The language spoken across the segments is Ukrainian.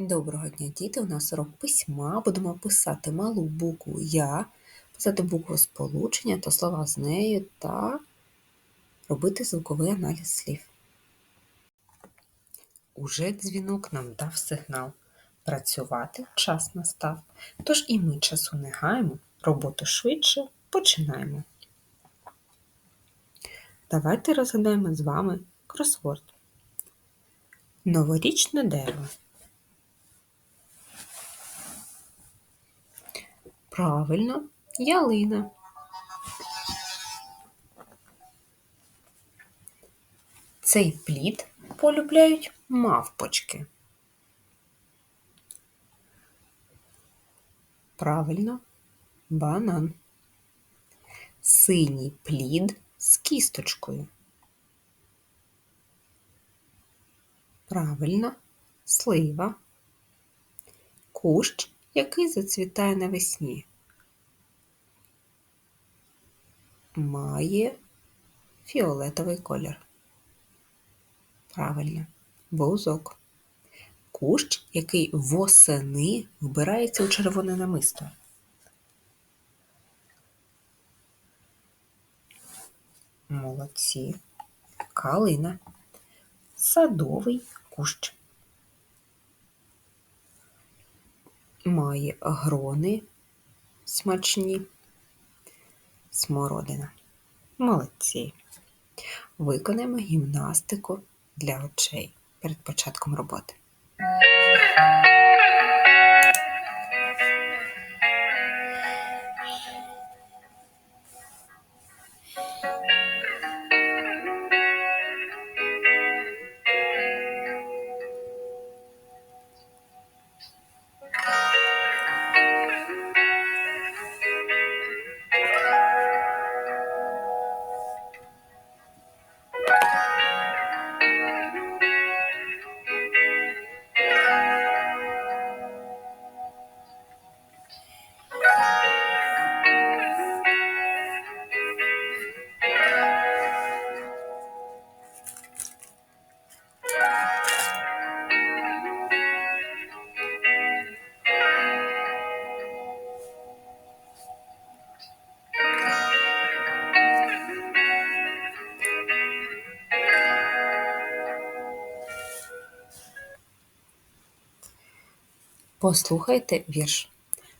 Доброго дня, діти! У нас урок письма. Будемо писати малу букву Я, писати букву сполучення та слова з нею та робити звуковий аналіз слів. Уже дзвінок нам дав сигнал. Працювати час настав. Тож і ми часу не гаємо, роботу швидше починаємо. Давайте розгадаємо з вами кросворд. Новорічне дерево. Правильно, ялина. Цей плід полюбляють мавпочки. Правильно, банан. Синій плід з кісточкою. Правильно, слива. Кущ, який зацвітає навесні. Має фіолетовий колір. Правильно, бузок. Кущ, який восени вбирається у червоне намисто. Молодці. Калина. Садовий кущ. Має грони смачні. Смородина. Молодці. Виконаємо гімнастику для очей перед початком роботи. Послухайте вірш.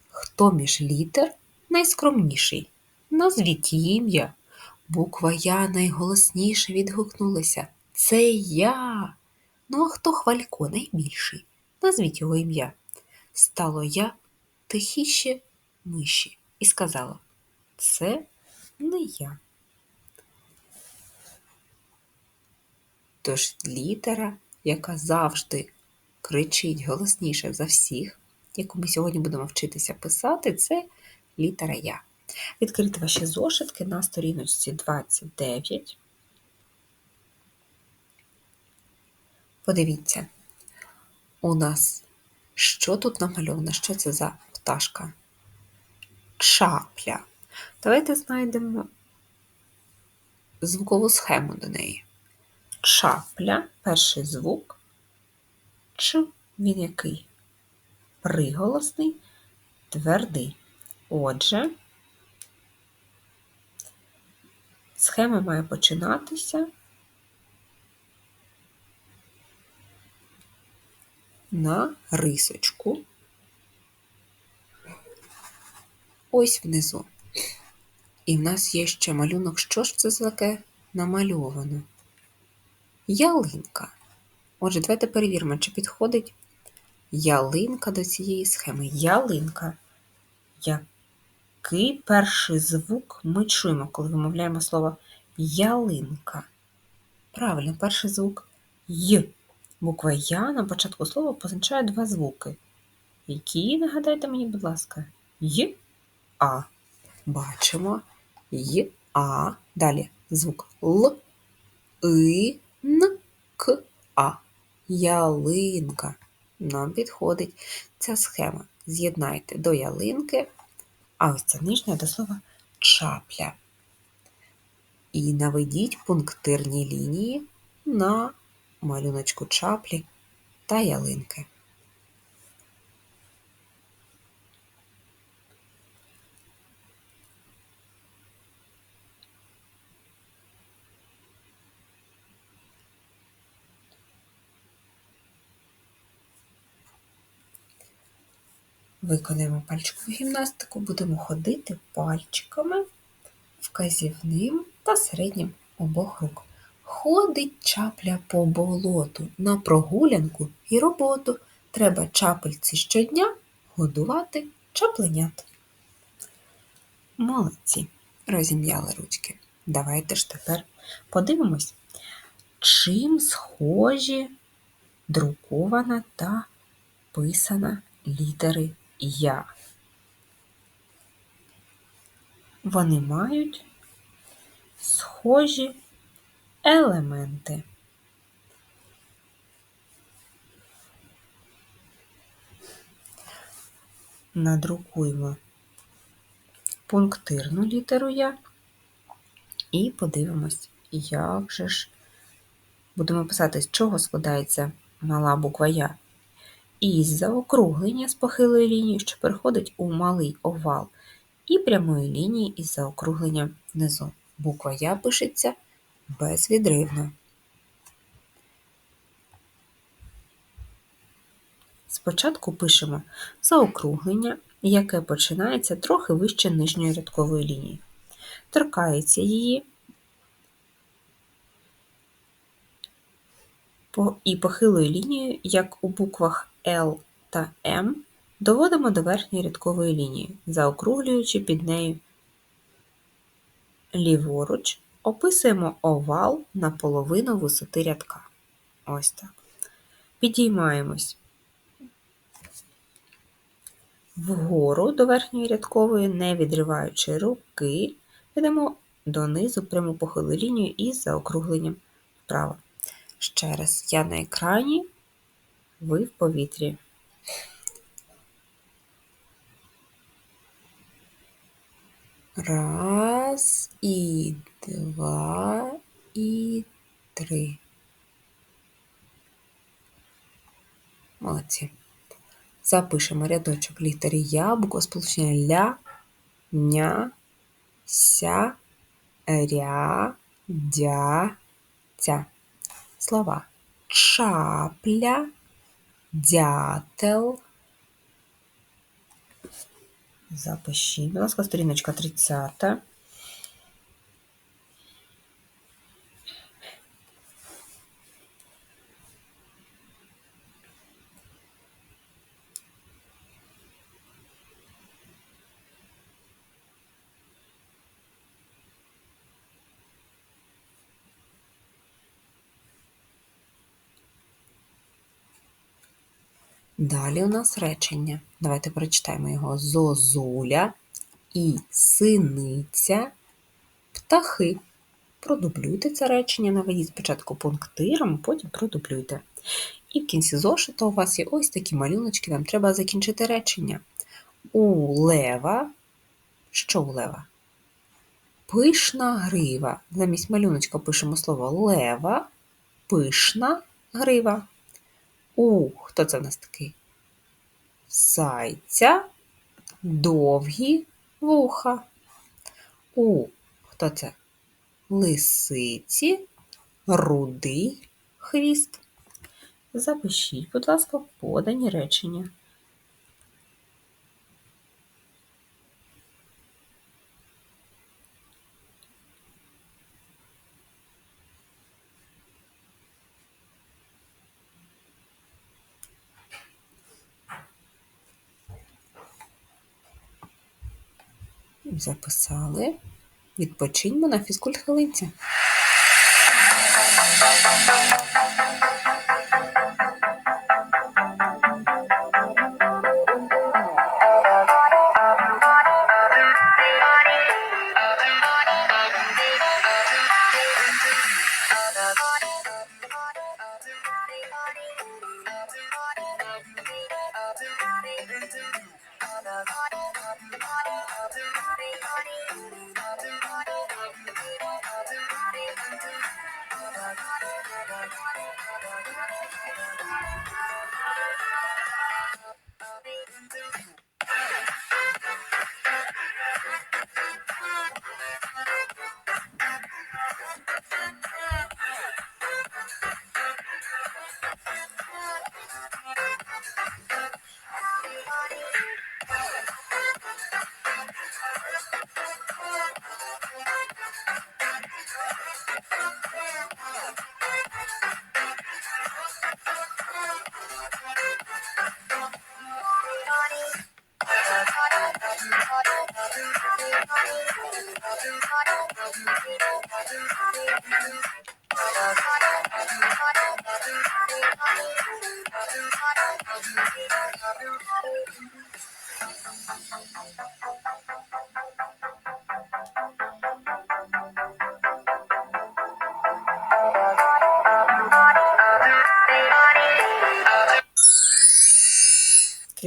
Хто між літер найскромніший? Назвіть її ім'я. Буква Я найголосніше відгукнулася. Це я. Ну, а хто хвалько найбільший? Назвіть його ім'я. Стало я тихіше миші і сказала Це не я. Тож літера, яка завжди кричить голосніше за всіх, яку ми сьогодні будемо вчитися писати, це літера Я. Відкрити ваші зошитки на сторіночці 29. Подивіться, у нас що тут намальовано? Що це за пташка? Чапля. Давайте знайдемо звукову схему до неї. Чапля, перший звук. Ч він який? Приголосний, твердий. Отже, схема має починатися на рисочку. Ось внизу. І в нас є ще малюнок. Що ж це таке намальовано? Ялинка. Отже, давайте перевіримо, чи підходить ялинка до цієї схеми. Ялинка. Який перший звук ми чуємо, коли вимовляємо слово ялинка? Правильно, перший звук Й. Буква Я на початку слова позначає два звуки. Які, нагадайте мені, будь ласка, Й, А. Бачимо Й, А. Далі звук Л, И, Н, К, А. Ялинка. Нам підходить ця схема. З'єднайте до ялинки, а ось це нижня до слова чапля. І наведіть пунктирні лінії на малюночку чаплі та ялинки. Виконаємо пальчикову гімнастику, будемо ходити пальчиками вказівним та середнім обох рук. Ходить чапля по болоту на прогулянку і роботу. Треба чапельці щодня годувати чапленят. Молодці, розім'яли ручки. Давайте ж тепер подивимось, чим схожі друкована та писана літери Я. Вони мають схожі елементи. Надрукуємо пунктирну літеру Я і подивимось, як же ж будемо писати, з чого складається мала буква Я. Із заокруглення з похилої лінії, що переходить у малий овал, і прямої лінії із заокругленням внизу. Буква Я пишеться безвідривно. Спочатку пишемо заокруглення, яке починається трохи вище нижньої рядкової лінії. Торкається її і похилою лінією, як у буквах L та M, доводимо до верхньої рядкової лінії, заокруглюючи під нею ліворуч, описуємо овал на половину висоти рядка. Ось так. Підіймаємось вгору до верхньої рядкової, не відриваючи руки, йдемо донизу пряму похилу лінію із заокругленням вправо. Ще раз, я на екрані, ви в повітрі. Раз і два і три. Молодці. Запишемо рядочок літери Я, буква сполучення ля, ня, ся, ря, дя, ця. Слова чапля, дятел. Запишіть, будь ласка, сторіночка 30. Далі у нас речення. Давайте прочитаємо його зозуля і синиця птахи. Продублюйте це речення, наведіть спочатку пунктиром, потім продублюйте. І в кінці зошита у вас є ось такі малюночки, нам треба закінчити речення. У лева. Що у лева? Пишна грива. Замість малюночка пишемо слово лева, пишна грива. У, хто це в нас такий? Зайця довгі вуха. У, хто це? Лисиці, рудий хвіст. Запишіть, будь ласка, подані речення. Записали. Відпочиньмо на фізкульт-хвилинці.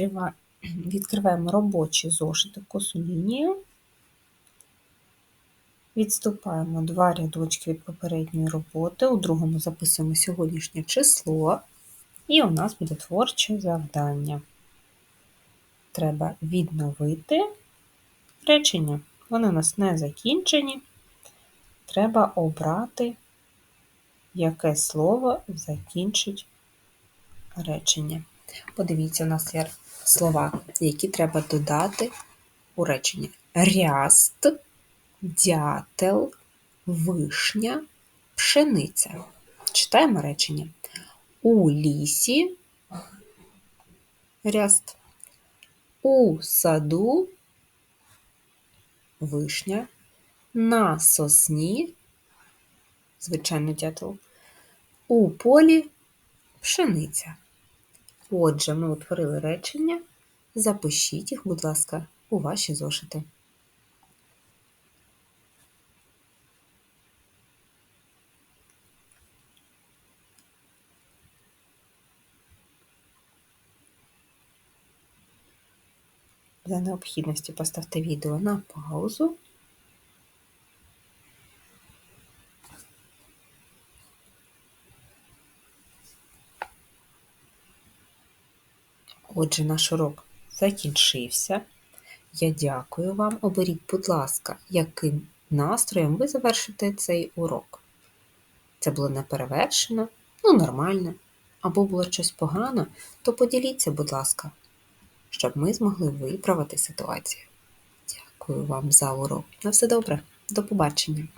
Відкриваємо робочі зошити косу лінію. Відступаємо два рядочки від попередньої роботи. У другому записуємо сьогоднішнє число. І у нас буде творче завдання. Треба відновити речення. Вони у нас не закінчені. Треба обрати, яке слово закінчить речення. Подивіться, у нас є слова, які треба додати у речення. Ряст, дятел, вишня, пшениця. Читаємо речення. У лісі ряст, у саду вишня, на сосні, звичайно, дятел, у полі пшениця. Отже, ми утворили речення. Запишіть їх, будь ласка, у ваші зошити. За необхідності поставте відео на паузу. Отже, наш урок закінчився. Я дякую вам. Оберіть, будь ласка, яким настроєм ви завершите цей урок. Це було неперевершено, ну нормально. Або було щось погано, то поділіться, будь ласка, щоб ми змогли виправити ситуацію. Дякую вам за урок. На все добре, до побачення!